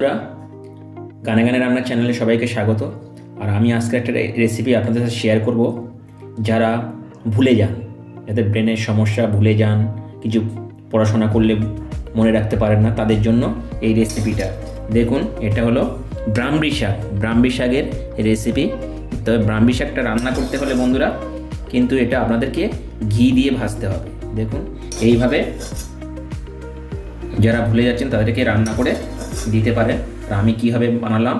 বন্ধুরা গানে গানে রান্নার চ্যানেলে সবাইকে স্বাগত। আর আমি আজকে একটা রেসিপি আপনাদের সাথে শেয়ার করব যারা ভুলে যান। যাদের ব্রেনের সমস্যা, ভুলে যান, কিছু পড়াশোনা করলে মনে রাখতে পারেন না, তাদের জন্য এই রেসিপিটা দেখুন, এটা হলো ব্রাহ্মী শাক। ব্রাহ্মী শাকের রেসিপি তবে ব্রাহ্মী শাকটা রান্না করতে হলে বন্ধুরা কিন্তু এটা আপনাদেরকে ঘি দিয়ে ভাজতে হবে। দেখুন, এইভাবে যারা ভুলে যাচ্ছেন তাদেরকে রান্না করে দিতে পারেন। তা আমি কীভাবে বানালাম,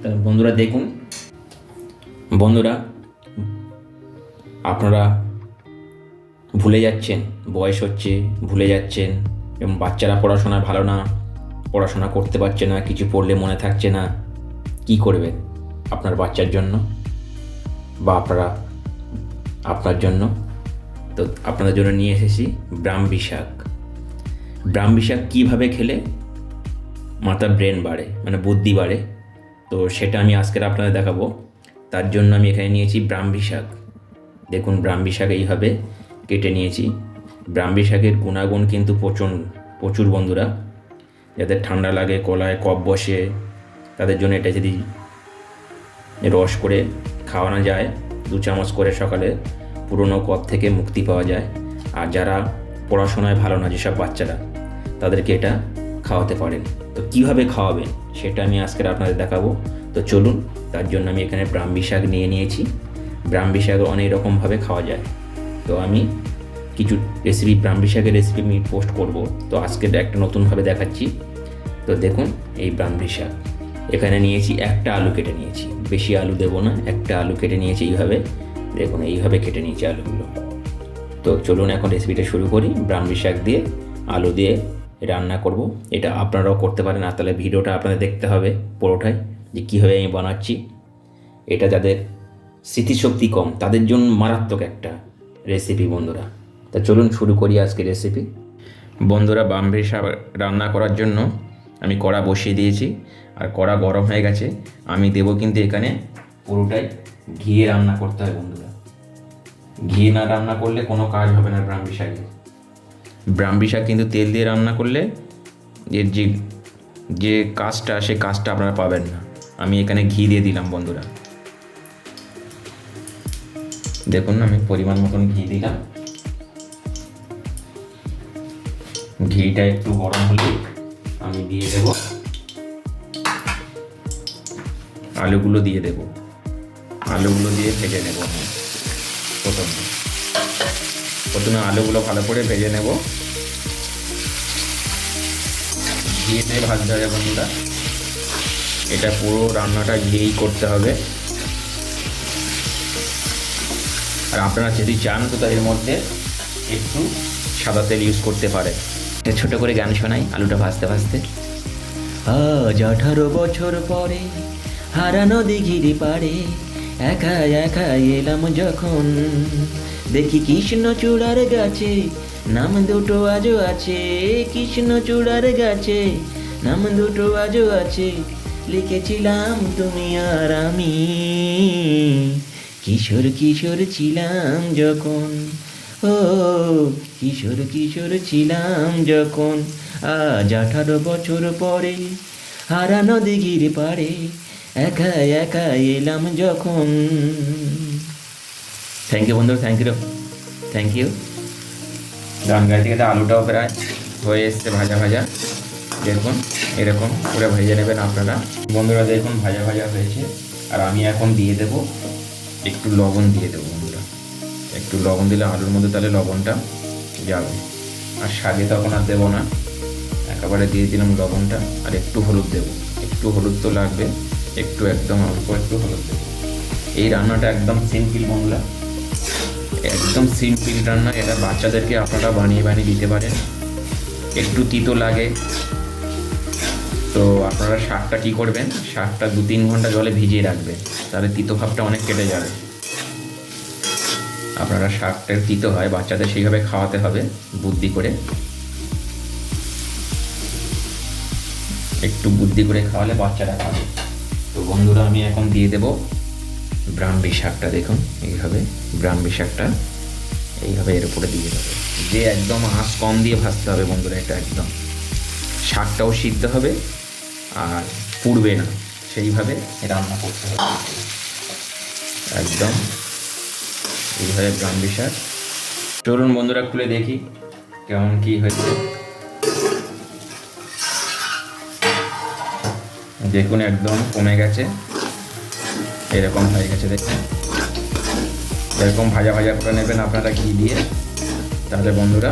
তা বন্ধুরা দেখুন। বন্ধুরা, আপনারা ভুলে যাচ্ছেন, বয়স হচ্ছে, ভুলে যাচ্ছেন, এবং বাচ্চারা পড়াশোনা ভালো না, পড়াশোনা করতে পারছে না, কিছু পড়লে মনে থাকছে না, কি করবেন আপনার বাচ্চার জন্য বা আপনারা আপনার জন্য? তো আপনাদের জন্য নিয়ে এসেছি ব্রাহ্মী শাক। ব্রাহ্মী শাক কীভাবে খেলে মাথার ব্রেন বাড়ে মানে বুদ্ধি বাড়ে। তো সেটা আমি আজকের আপনাদের দেখাবো। তার জন্য আমি এখানে নিয়েছি ব্রাহ্মী শাক। দেখুন ব্রাহ্মী শাক এইভাবে কেটে নিয়েছি। ব্রাহ্মী শাকের গুণাগুণ কিন্তু প্রচুর প্রচুর বন্ধুরা। যাদের ঠান্ডা লাগে, কলায় কফ বসে, তাদের জন্য এটা যদি রস করে খাওয়ানো যায়, দু চামচ করে সকালে, পুরনো কপ থেকে মুক্তি পাওয়া যায়। আর যারা পড়াশোনায় ভালো না, যেসব বাচ্চারা, তাদেরকে এটা খাওয়াতে পারেন। তো কীভাবে খাওয়াবেন সেটা আমি আজকের আপনাদের দেখাবো। তো চলুন, তার জন্য আমি এখানে ব্রাহ্মী শাক নিয়ে নিয়েছি। ব্রাহ্মী শাক অনেক রকমভাবে খাওয়া যায়। তো আমি কিছু রেসিপি ব্রাহ্মী শাকের রেসিপি আমি পোস্ট করব। তো আজকে একটা নতুনভাবে দেখাচ্ছি। তো দেখুন, এই ব্রাহ্মী শাক। এখানে নিয়েছি একটা আলু কেটে নিয়েছি। বেশি আলু দেবো না, একটা আলু কেটে নিয়েছি এইভাবে। দেখুন, এইভাবে কেটে নিয়েছি আলুগুলো। তো চলুন এখন রেসিপিটা শুরু করি। ব্রাহ্মী শাক দিয়ে, আলু দিয়ে রান্না করব। এটা আপনারাও করতে পারেন। আর তাহলে ভিডিওটা আপনাদের দেখতে হবে পুরোটাই, যে কীভাবে আমি বানাচ্ছি। এটা যাদের স্মৃতিশক্তি কম, তাদের জন্য মারাত্মক একটা রেসিপি বন্ধুরা। তা চলুন শুরু করি আজকে রেসিপি বন্ধুরা, বাম্বে শাক রান্না করার জন্য আমি কড়া বসিয়ে দিয়েছি। আর কড়া গরম হয়ে গেছে, আমি দেবো কিন্তু এখানে পুরোটাই ঘিয়ে রান্না করতে হয় বন্ধুরা। ঘি না রান্না করলে কোনো কাজ হবে না ব্রাহ্মী শাকে ব্রাহ্মী শাক কিন্তু তেল দিয়ে রান্না করলে এর যে যে কাজটা সেই কাজটা আপনারা পাবেন না। আমি এখানে ঘি দিয়ে দিলাম বন্ধুরা। দেখুন আমি পরিমাণ মতন ঘি দিলাম। ঘিটা একটু গরম হলে আমি দিয়ে দেব। আলুগুলো দিয়ে দেব। আলুগুলো দিয়ে ভেজে নেব আমি প্রথমে। প্রথমে আলুগুলো ভালো করে ভেজে নেব। ঘিয়েতে ভাজতে হবে বন্ধুরা। এটা পুরো রান্নাটা ঘিয়েই করতে হবে। আর আপনারা যদি চান তো এর মধ্যে একটু সাদা তেল ইউজ করতে পারে ছোট করে গান শোনাই, আলুটা ভাজতে ভাজতে। আজ আঠারো বছর পরে হারানো দিঘিরি পারে একা একা এলাম যখন। দেখি কৃষ্ণ চূড়ার গাছে, নাম দুটো আজও আছে, কৃষ্ণ চূড়ার গাছে, নাম দুটো আজও আছে, লিখেছিলাম তুমি আর আমি। কিশোর কিশোর ছিলাম যখন, ও কিশোর কিশোর ছিলাম যখন, আজ আঠারো বছর পরে, হারানো দিঘির পারে একা একা এলাম যখন। থ্যাংক ইউ বন্ধু থ্যাংক ইউ থ্যাংক ইউ গান থেকে তো আলুটাও প্রায় হয়ে এসছে ভাজা ভাজা। দেখুন, এরকম পুরো ভেজে নেবেন আপনারা। বন্ধুরা, দেখুন, ভাজা ভাজা হয়েছে। আর আমি এখন দিয়ে দেব একটু লবণ দিয়ে দেবো বন্ধুরা। একটু লবণ দিলে আলুর মধ্যে তাহলে লবণটা যাবে। আর শাকে তখন আর দেবো না। একেবারে দিয়ে দিলাম লবণটা। আর একটু হলুদ দেবো। একটু হলুদ তো লাগবে। একটু একদম অল্প একটু হলুদ দেবো। এই রান্নাটা একদম সিম্পল বন্ধুরা। একদম সিম্পল রান্না, এটা বাচ্চাদেরকে আপনারা বানিয়ে বানিয়ে দিতে পারেন। একটু তিতো লাগে। তো আপনারা শাকটা কী করবেন? শাকটা দু তিন ঘণ্টা জলে ভিজিয়ে রাখবেন। তাহলে তিতো ভাবটা অনেক কেটে যাবে। আপনারা শাকটা তিতো হয়, বাচ্চাদের সেইভাবে খাওয়াতে হবে, বুদ্ধি করে। একটু বুদ্ধি করে খাওয়ালে বাচ্চারা খাবে। তো বন্ধুরা, আমি এখন দিয়ে দেব। ব্রাহ্মী শাকটা দেখুন, এইভাবে, ব্রাহ্মী শাকটা এইভাবে এর উপরে দিয়ে দেবে। যে একদম আঁচ কম দিয়ে ভাজতে হবে বন্ধুরা, এটা একদম। শাকটাও সিদ্ধ হবে আর পুড়বে না, সেইভাবে রান্না করতে হবে। একদম, এইভাবে ব্রাহ্মী শাক। চলুন বন্ধুরা, খুলে দেখি কেমন কি হয়েছে। দেখুন, একদম কমে গেছে। এরকম হয়ে গেছে দেখুন এরকম ভাজা ভাজা করে নেবেন আপনারা ঘি দিয়ে। তাহলে বন্ধুরা,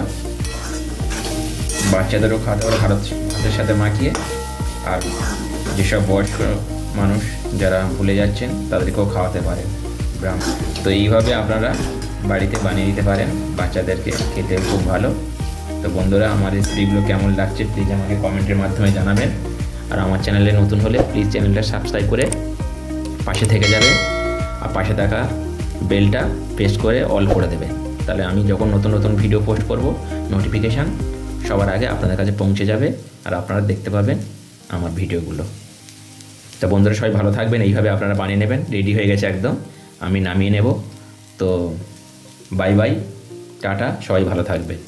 বাচ্চাদেরও খাওয়াতে পারে ভারত, ভাতের সাথে মাখিয়ে, আর যেসব বয়স্ক মানুষ যারা ভুলে যাচ্ছেন, তাদেরকেও খাওয়াতে পারেন। গ্রাম তো এইভাবে আপনারা বাড়িতে বানিয়ে দিতে পারেন, বাচ্চাদেরকে খেতে খুব ভালো। তো বন্ধুরা, আমার রেসিপিগুলো কেমন লাগছে প্লিজ আমাকে কমেন্টের মাধ্যমে জানাবেন। আর আমার চ্যানেলে নতুন হলে প্লিজ চ্যানেলটা সাবস্ক্রাইব করে পাশে থেকে যাবে আর পাশে থাকা বেলটা প্রেস করে অল করে দেবে। তাহলে আমি যখন নতুন নতুন ভিডিও পোস্ট করব নোটিফিকেশান সবার আগে আপনাদের কাছে পৌঁছে যাবে আর আপনারা দেখতে পাবেন আমার ভিডিওগুলো তো বন্ধুরা সবাই ভালো থাকবেন, এইভাবে আপনারা বানিয়ে নেবেন রেডি হয়ে গেছে একদম। আমি নামিয়ে নেব। তো বাই বাই টাটা, সবাই ভালো থাকবেন।